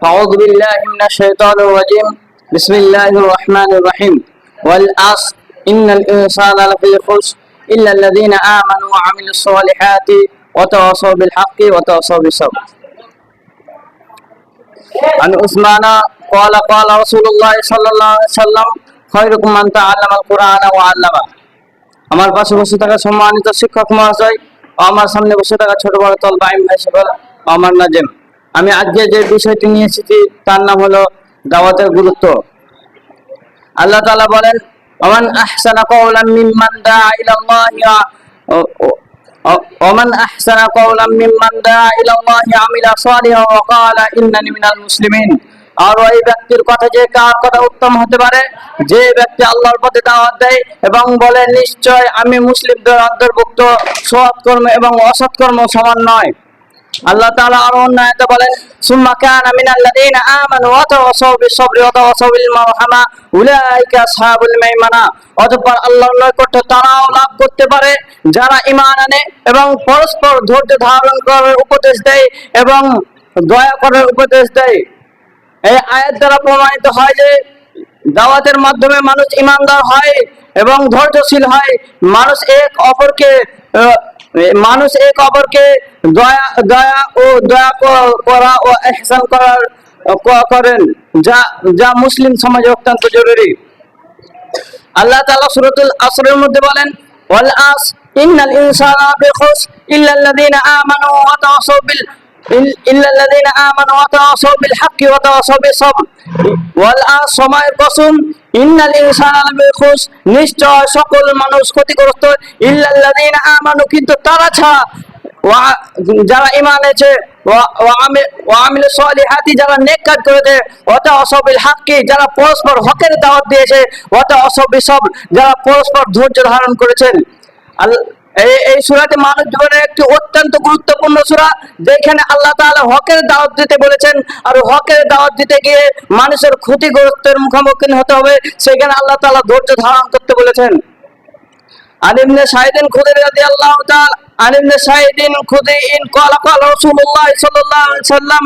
أعوذ بالله من الشيطان الرجيم بسم الله الرحمن الرحيم والعصر إن الإنسان لفي خسر إلا الذين آمنوا وعملوا الصالحات وتواصوا بالحق وتواصوا بالصبر عن عثمان قال قال رسول الله صلى الله عليه وسلم خيركم من تعلم القرآن وعلمه আমার পাশে বসে থাকা সম্মানিত শিক্ষক মহাশয় ও আমার সামনে বসে থাকা ছোট বড় তল বাইম ভাই সকল ও আমার নাজেম আমি আজকে যে বিষয়টি নিয়ে এসেছি তার নাম হলো দাওয়াতের গুরুত্ব। আল্লাহ তালা বলেন, ওমান আহসানা কওলাম মিম্মান দাআ ইলাল্লাহি ওমান আহসানা কওলাম মিম্মান দাআ ইলাল্লাহি আমিলা সালিহান ওয়া ক্বালা ইন্নানি মিনাল মুসলিমিন। আর ওই ব্যক্তির কথা যে কার কথা উত্তম হতে পারে, যে ব্যক্তি আল্লাহর পথে দাওয়াত দেয় এবং বলে, নিশ্চয় আমি মুসলিমদের অন্তর্ভুক্ত সৎকর্ম এবং অসৎকর্ম সমান নয়। আল্লাহ তাআলা আরও অন্য আয়াতে বলেন, সুম্মা কানা মিনাল্লাযীনা আমানু ওয়া তাওয়াসাউ বিস-সাবরি ওয়া তাওয়াসাউ বিল মারহামা উলাইকা আসহাবুল মাইমানা। অতঃপর আল্লাহর নৈকট্য তারাও লাভ করতে পারে, যারা ঈমান আনে এবং পরস্পর ধৈর্য ধারণ করার উপদেশ দেয় এবং দয়া করার উপদেশ দেয়। এই আয়াত দ্বারা প্রমাণিত হয় যে দাওয়াতের মাধ্যমে মানুষ ইমানদার হয় এবং ধৈর্যশীল হয়। মানুষ এক অপরকে মানুষ এক অপরকে দয়া দয়া ও দয়া করা ও এহসান করার করেন, যা যা মুসলিম সমাজে অত্যন্ত জরুরি। আল্লাহ তাআলা সূরাতুল আসরের মধ্যে বলেন, ওয়াল আস ইন্নাল ইনসানা বিখুস ইল্লা আল্লাযীনা আমানু ওয়া তাওয়াসাউ বিল বিল হাক্কি ওয়া তাওয়াসাউ বিস সাবর ওয়াল আস সময়ের কসম, ইন্নাল ইনসানা বিখুস নিশ্চয় সকল মানুষ ক্ষতিগ্রস্ত। ইল্লা আল্লাযীনা আমানু, কিন্তু তারা ছাড়া যারা ইমান এনেছে, ওয়া- ওয়া আমি- ওয়া আমিলু সলিহাতি, যারা নেক কাজ করেছে ওটা অসবিল হাক্কি যারা পরস্পর হকের দাওয়াত দিয়েছে ওটা অসবি সব যারা পরস্পর ধৈর্য ধারণ করেছেন। এই এই সুরাতে মানব জীবনের একটি অত্যন্ত গুরুত্বপূর্ণ সুরা, যেখানে আল্লাহ তাআলা হকের দাওয়াত দিতে বলেছেন, আর হকের দাওয়াত দিতে গিয়ে মানুষের ক্ষতিগ্রস্তের মুখোমুখি হতে হবে, সেখানে আল্লাহ তাআলা ধৈর্য ধারণ করতে বলেছেন। আলিমনে সাহেদিন খুদে রাদিয়াল্লাহু তাআলা আলিমনে সাহেদিন খুদে ইন ক্বালা ক্বালা রাসূলুল্লাহ সাল্লাল্লাহু আলাইহি সাল্লাম,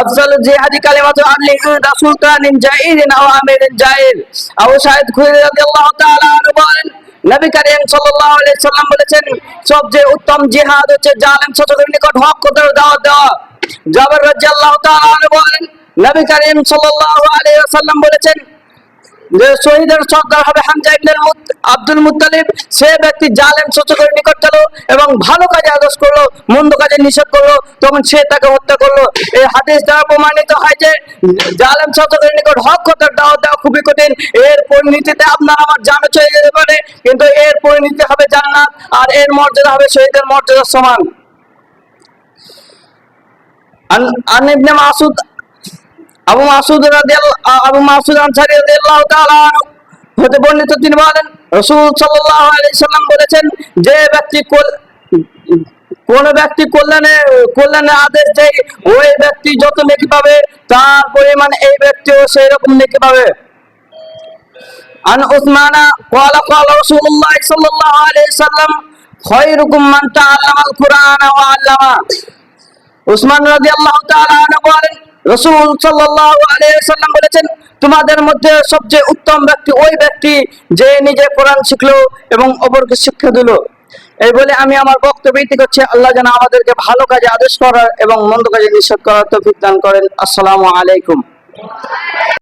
আফজাল জিহাদি কালিমাতু আল্লি রাসূল তাআলা জাইরিন আও আমিরিন জাইর আও সাহেদ খুদে রাদিয়াল্লাহু তাআলা বলেন নবী করিম সাল্লাল্লাহু আলাইহি সাল্লাম বলেছেন সবচেয়ে উত্তম জিহাদ হচ্ছে জালেম শাসকের নিকট হক কথার দাওয়াত দেওয়া। জাবের রাদিয়াল্লাহু তাআলা বলেন, নবী করিম সাল্লাল্লাহু আলাইহি ওয়াসাল্লাম বলেছেন যে শহীদের সর্দার হবে হামজা ইবনে আব্দুল মুত্তালিব। সে ব্যক্তি জালেম শাসকের নিকট গেল এবং ভালো কাজে আদেশ করল, মন্দ কাজে নিষেধ করল, তখন সে তাকে হত্যা করল। এই হাদিস দ্বারা প্রমাণিত হয় যে জালেম শাসকের নিকট হক কথার দেওয়া খুবই কঠিন। এর পরিণতিতে আপনার আমার জানা চলে যেতে পারে, কিন্তু এর পরিণতি হবে জান্নাত আর এর মর্যাদা হবে শহীদের মর্যাদার সমান। আন ইবনে মাসুদ, আবু মাসুদ রাদিয়াল্লাহু আবু মাসুদ আনসারী রাদিয়াল্লাহু তাআলা হতে বর্ণিত, তিনি বলেন, রাসূল সাল্লাল্লাহু আলাইহি সাল্লাম বলেছেন, যে ব্যক্তি কোন ব্যক্তি কল্যাণে কল্যাণের আদেশ দেয়, ওই ব্যক্তি যত নেকি পাবে, তার পরিমাণ এই ব্যক্তিও সেই রকম নেকি পাবে। عن عثمان قال قال رسول الله صلى الله عليه وسلم خيركم من تعلم القرآن وعلمه উসমান রাদিয়াল্লাহু তাআলা আনহু বলেন রাসূল সাল্লাল্লাহু আলাইহি ওয়াসাল্লাম বলেছেন তোমাদের মধ্যে সবচেয়ে উত্তম ব্যক্তি ওই ব্যক্তি যে নিজে কোরআন শিখলো এবং অপরকে শিক্ষা দিল এই বলে আমি আমার বক্তব্য ইতি করছি আল্লাহ যেন আমাদেরকে ভালো কাজে আদেশ করার এবং মন্দ কাজে নিষেধ করার তৌফিক দান করেন আসসালামু আলাইকুম